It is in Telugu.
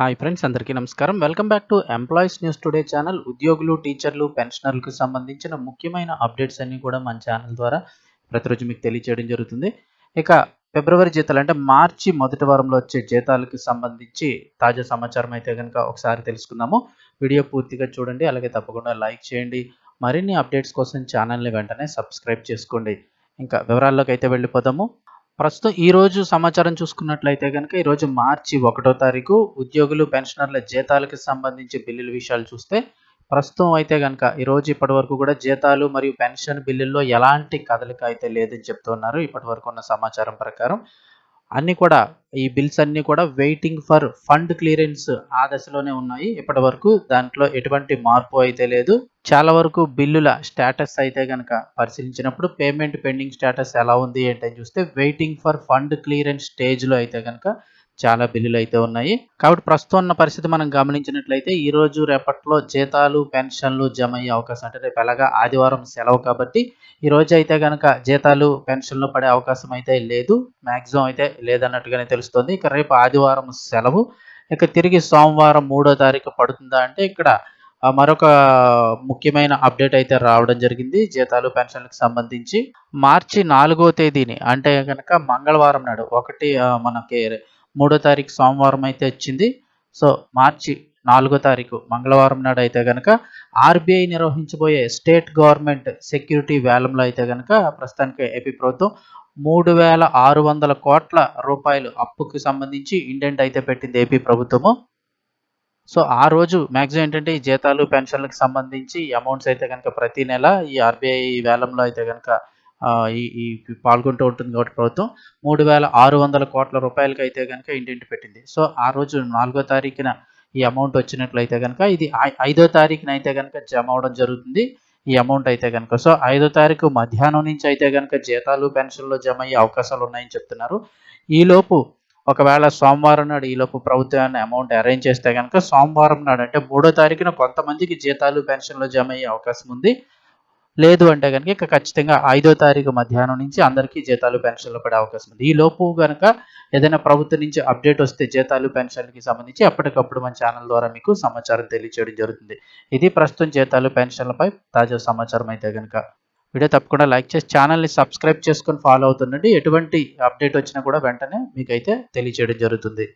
హాయ్ ఫ్రెండ్స్ అందరికీ నమస్కారం. Welcome back to employees news today channel ఉద్యోగులు టీచర్లు పెన్షనర్లకు సంబంధించిన ముఖ్యమైన అప్డేట్స్ అన్ని కూడా మన ఛానల్ ద్వారా ప్రతిరోజు మీకు తెలియచేయడం జరుగుతుంది. ఇక ఫిబ్రవరి జీతాలు అంటే మార్చి మొదటి వారంలో వచ్చే జీతాలకు సంబంధించి తాజా సమాచారం అయితే కనుక ఒకసారి తెలుసుకుందాము. వీడియో పూర్తిగా చూడండి అలాగే తప్పకుండా లైక్ చేయండి. మరిన్ని అప్డేట్స్ కోసం ఛానల్ని వెంటనే సబ్స్క్రైబ్ చేసుకోండి. ఇంకా వివరాల్లోకి అయితే వెళ్ళిపోదాము. ప్రస్తుతం ఈ రోజు సమాచారం చూసుకున్నట్లయితే కనుక ఈరోజు మార్చి ఒకటో తారీఖు ఉద్యోగులు పెన్షనర్ల జీతాలకు సంబంధించి బిల్లుల విషయాలు చూస్తే ప్రస్తుతం అయితే కనుక ఈరోజు ఇప్పటి వరకు కూడా జీతాలు మరియు పెన్షన్ బిల్లుల్లో ఎలాంటి కదలిక అయితే లేదని చెప్తున్నారు. ఇప్పటి వరకు ఉన్న సమాచారం ప్రకారం అన్నీ కూడా ఈ బిల్స్ అన్ని కూడా వెయిటింగ్ ఫర్ ఫండ్ క్లియరెన్స్ ఆ దశలోనే ఉన్నాయి. ఇప్పటి వరకు దాంట్లో ఎటువంటి మార్పు అయితే లేదు. చాలా వరకు బిల్లుల స్టేటస్ అయితే కనుక పరిశీలించినప్పుడు పేమెంట్ పెండింగ్ స్టేటస్ ఎలా ఉంది ఏంటని చూస్తే వెయిటింగ్ ఫర్ ఫండ్ క్లియరెన్స్ స్టేజ్లో అయితే కనుక చాలా బిల్లులు అయితే ఉన్నాయి. కాబట్టి ప్రస్తుతం ఉన్న పరిస్థితి మనం గమనించినట్లయితే ఈ రోజు రేపట్లో జీతాలు పెన్షన్లు జమ అయ్యే అవకాశం అంటే రేపు ఎలాగా ఆదివారం సెలవు కాబట్టి ఈ రోజు అయితే కనుక జీతాలు పెన్షన్లు పడే అవకాశం అయితే లేదు. మ్యాక్సిమం అయితే లేదన్నట్టుగానే తెలుస్తుంది. ఇక రేపు ఆదివారం సెలవు. ఇక తిరిగి సోమవారం మూడో తారీఖు పడుతుందా అంటే ఇక్కడ మరొక ముఖ్యమైన అప్డేట్ అయితే రావడం జరిగింది జీతాలు పెన్షన్లకు సంబంధించి. మార్చి నాలుగో తేదీని అంటే కనుక మంగళవారం నాడు ఒకటి మనకి మూడో తారీఖు సోమవారం అయితే వచ్చింది. సో మార్చి నాలుగో తారీఖు మంగళవారం నాడు అయితే కనుక ఆర్బీఐ నిర్వహించబోయే స్టేట్ గవర్నమెంట్ సెక్యూరిటీ వేలంలో అయితే కనుక ప్రస్తుతానికి ఏపీ ప్రభుత్వం మూడు వేల ఆరు వందల కోట్ల రూపాయలు అప్పుకి సంబంధించి ఇండెంట్ అయితే పెట్టింది ఏపీ ప్రభుత్వము. సో ఆ రోజు మ్యాక్సిమం ఏంటంటే ఈ జీతాలు పెన్షన్లకు సంబంధించి అమౌంట్స్ అయితే కనుక ప్రతి నెల ఈ ఆర్బీఐ వేలంలో అయితే కనుక ఈ పాల్గొంటూ ఉంటుంది కాబట్టి ప్రభుత్వం. మూడు వేల ఆరు వందల కోట్ల రూపాయలకి అయితే కనుక ఇంటింటి పెట్టింది. సో ఆ రోజు నాలుగో తారీఖున ఈ అమౌంట్ వచ్చినట్లయితే కనుక ఇది ఐ- ఐదో తారీఖున అయితే కనుక జమ అవడం జరుగుతుంది. ఈ అమౌంట్ అయితే కనుక సో ఐదో తారీఖు మధ్యాహ్నం నుంచి అయితే కనుక జీతాలు పెన్షన్లు జమ అయ్యే అవకాశాలు ఉన్నాయని చెప్తున్నారు. ఈలోపు ఒకవేళ సోమవారం నాడు ఈలోపు ప్రభుత్వాన్ని అమౌంట్ అరేంజ్ చేస్తే కనుక సోమవారం నాడు అంటే మూడో తారీఖున కొంతమందికి జీతాలు పెన్షన్లు జమ అయ్యే అవకాశం ఉంది. లేదు అంటే కనుక ఇక ఖచ్చితంగా ఐదో తారీఖు మధ్యాహ్నం నుంచి అందరికీ జీతాలు పెన్షన్లు పడే అవకాశం ఉంది. ఈ లోపు కనుక ఏదైనా ప్రభుత్వం నుంచి అప్డేట్ వస్తే జీతాలు పెన్షన్లకి సంబంధించి అప్పటికప్పుడు మన ఛానల్ ద్వారా మీకు సమాచారం తెలియచేయడం జరుగుతుంది. ఇది ప్రస్తుతం జీతాలు పెన్షన్లపై తాజా సమాచారం అయితే కనుక వీడియో తప్పకుండా లైక్ చేసి ఛానల్ని సబ్స్క్రైబ్ చేసుకొని ఫాలో అవుతుండండి. ఎటువంటి అప్డేట్ వచ్చినా కూడా వెంటనే మీకైతే తెలియచేయడం జరుగుతుంది.